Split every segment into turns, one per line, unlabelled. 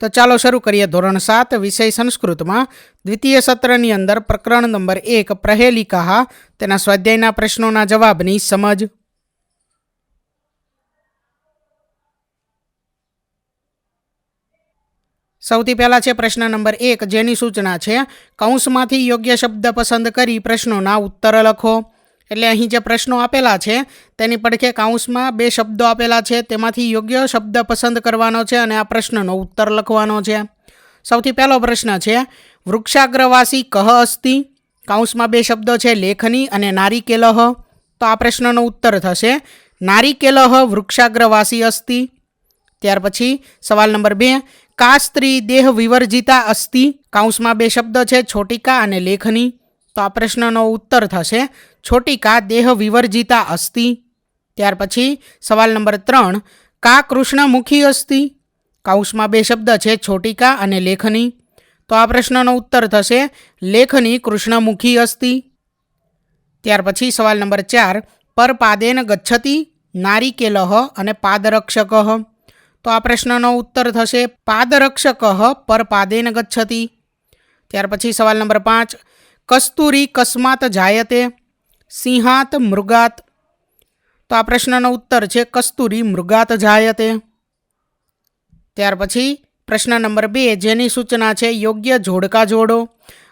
તો ચાલો શરૂ કરીએ ધોરણ સાત વિષય સંસ્કૃતમાં. દ્વિતીય સત્રની અંદર પ્રકરણ નંબર એક, પ્રહેલિકાહા. તેના સ્વાધ્યાયના પ્રશ્નોના જવાબની સમજ. સૌથી પહેલાં છે પ્રશ્ન નંબર એક, જેની સૂચના છે, કૌંસમાંથી યોગ્ય શબ્દ પસંદ કરી પ્રશ્નોના ઉત્તર લખો. એટલે અહીં જે પ્રશ્નો આપેલા છે, તેની પડખે કાઉન્સમાં બે શબ્દો આપેલા છે, તેમાંથી યોગ્ય શબ્દ પસંદ કરવાનો છે અને આ પ્રશ્નનો ઉત્તર લખવાનો છે. સૌથી પહેલો પ્રશ્ન છે, વૃક્ષાગ્રવાસી કહ અસ્તિ? કાઉન્સમાં બે શબ્દો છે, લેખની અને નારિકેલહ. તો આ પ્રશ્નનો ઉત્તર થશે, નારિકેલહ વૃક્ષાગ્રવાસી અસ્તિ? ત્યાર પછી સવાલ નંબર બે, કા સ્ત્રી દેહ વિવર્જિતા અસ્તિ? કાઉન્સમાં બે શબ્દ છે, છોટિકા અને લેખની. તો આ પ્રશ્નનો ઉત્તર થશે છોટિકા દેહ વિવર્જિતા અસ્તિ. ત્યાર પછી સવાલ નંબર ત્રણ, કા કૃષ્ણમુખી અસ્તિ? કાઉસમાં બે શબ્દ છે, છોટિકા અને લેખની. તો આ પ્રશ્નનો ઉત્તર થશે, લેખની કૃષ્ણમુખી અસ્તિ. ત્યાર પછી સવાલ નંબર ચાર, પર પાદેન ગચ્છતિ, નારિકેલહ અને પાદરક્ષક તો આ પ્રશ્નનો ઉત્તર થશે પાદરક્ષક પર પાદેન ગચ્છતિ. ત્યાર પછી સવાલ નંબર પાંચ, કસ્તુરી કસ્માત જાયતે? સિંહાત મૃગાત. તો આ પ્રશ્નનો ઉત્તર છે, કસ્તુરી મૃગાત જાયતે. ત્યાર પછી પ્રશ્ન નંબર બે, જેની સૂચના છે, યોગ્ય જોડકા જોડો.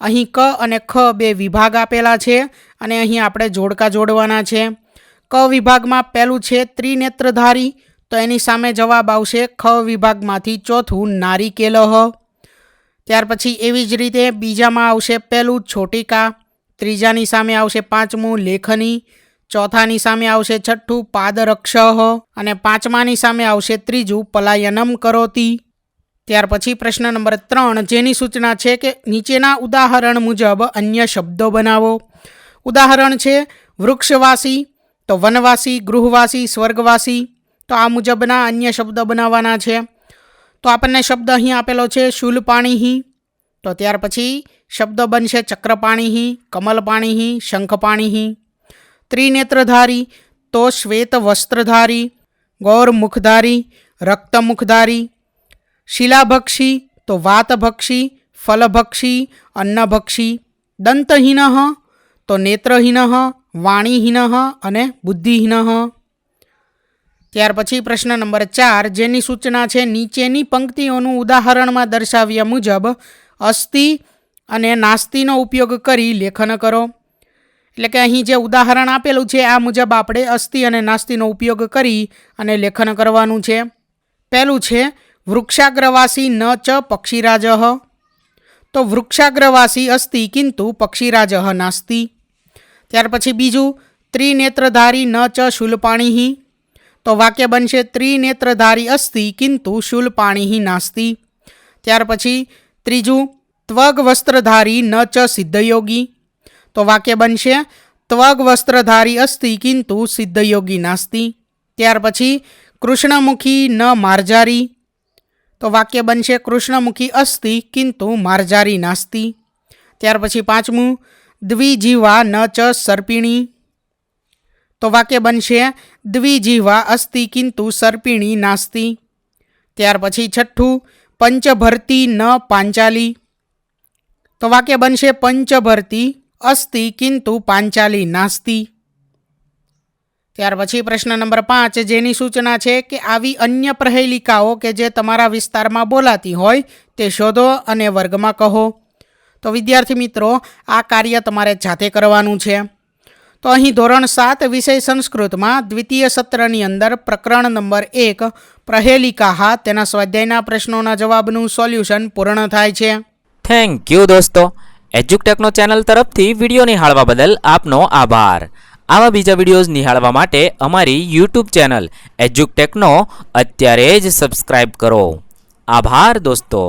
અહીં ક અને ખ બે વિભાગ આપેલા છે અને અહીં આપણે જોડકા જોડવાના છે. ક વિભાગમાં પહેલું છે ત્રિનેત્રધારી, તો એની સામે જવાબ આવશે ખ વિભાગમાંથી ચોથું નારિકેલહ. ત્યાર પછી એવી જ રીતે બીજામાં આવશે પહેલું છોટિકા. ત્રીજાની સામે આવશે પાંચમું લેખની, ચોથાની સામે આવશે છઠ્ઠું પાદરક્ષ અને પાંચમાની સામે આવશે ત્રીજું પલાયનમ કરોતી. ત્યાર પછી પ્રશ્ન નંબર ત્રણ, જેની સૂચના છે કે નીચેના ઉદાહરણ મુજબ અન્ય શબ્દો બનાવો. ઉદાહરણ છે, વૃક્ષવાસી, તો વનવાસી, ગૃહવાસી, સ્વર્ગવાસી, તો આ મુજબના અન્ય શબ્દો બનાવવાના છે. તો આપણને શબ્દ અહીં આપેલો છે, શૂલપાણીહી. તો ત્યાર પછી શબ્દ બનશે ચક્રપાણીહી, કમલપાણીહી, શંખપાણીહી. ત્રિનેત્રધારી, તો શ્વેત વસ્ત્રધારી ગૌરમુખધારી રક્તમુખધારી શિલાભક્ષી, તો વાતભક્ષી ફલભક્ષી અન્નભક્ષી દંતહીન, તો નેત્રહીન, વાણીહીન અને બુદ્ધિહીન. ત્યાર પછી પ્રશ્ન નંબર ચાર, જેની સૂચના છે નીચેની પંક્તિઓનું ઉદાહરણમાં દર્શાવ્યા મુજબ અસ્થિ અને નાસ્તિનો ઉપયોગ કરી લેખન કરો. એટલે કે અહીં જે ઉદાહરણ આપેલું છે, આ મુજબ આપણે અસ્થિ અને નાસ્તિનો ઉપયોગ કરી અને લેખન કરવાનું છે. પહેલું છે, વૃક્ષાગ્રવાસી ન ચ પક્ષીરાજ. તો વૃક્ષાગ્રવાસી અસ્તિ કિંતુ પક્ષીરાજ નાસ્તિ. ત્યાર પછી બીજું, ત્રિનેત્રધારી ન ચ શૂલપાણી તો વાક્ય બનશે ત્રિનેત્રધારી અસ્તિ કિંતુ શૂલપાણી નાસ્તિ. ત્યાર પછી ત્રીજું ત્વગ વસ્ત્રધારી ન ચ સિદ્ધયોગી. તો વાક્ય બનશે ત્વગ વસ્ત્રધારી અસ્તિ કિંતુ સિદ્ધયોગી નાસ્તિ. ત્યાર પછી, કૃષ્ણમુખી ન માર્જારી. તો વાક્ય બનશે, કૃષ્ણમુખી અસ્તિ કિંતુ માર્જારી નાસ્તિ. ત્યાર પછી પાંચમું, દ્વિજીવા ન ચ સર્પિણી. તો વાક્ય બનશે, દ્વિજીવા અસ્તિ કિંતુ સર્પિણી નાસ્તિ. ત્યાર પછી છઠ્ઠું પંચભરતી ન પાંચાલી. તો વાક્ય બનશે પંચભરતી, અસ્તિ કિંતુ પાંચાલી નાસ્તિ. ત્યાર પછી પ્રશ્ન નંબર પાંચ, જેની સૂચના છે કે આવી અન્ય પ્રહેલિકાઓ કે જે તમારા વિસ્તારમાં બોલાતી હોય તે શોધો અને વર્ગમાં કહો. તો વિદ્યાર્થી મિત્રો, આ કાર્ય તમારે જાતે કરવાનું છે. તો અહીં ધોરણ સાત વિષય સંસ્કૃતમાં દ્વિતીય સત્રની અંદર પ્રકરણ નંબર એક પ્રહેલિકાહા તેના સ્વાધ્યાયના પ્રશ્નોના જવાબનું સોલ્યુશન પૂર્ણ થાય છે.
થેન્ક યુ દોસ્તો. એજ્યુકટેકનો ચેનલ તરફથી વીડિયો નિહાળવા બદલ આપનો આભાર. આવા બીજા વિડીયોઝ નિહાળવા માટે અમારી યુટ્યુબ ચેનલ એજ્યુકટેકનો અત્યારે જ સબસ્ક્રાઈબ કરો. આભાર દોસ્તો.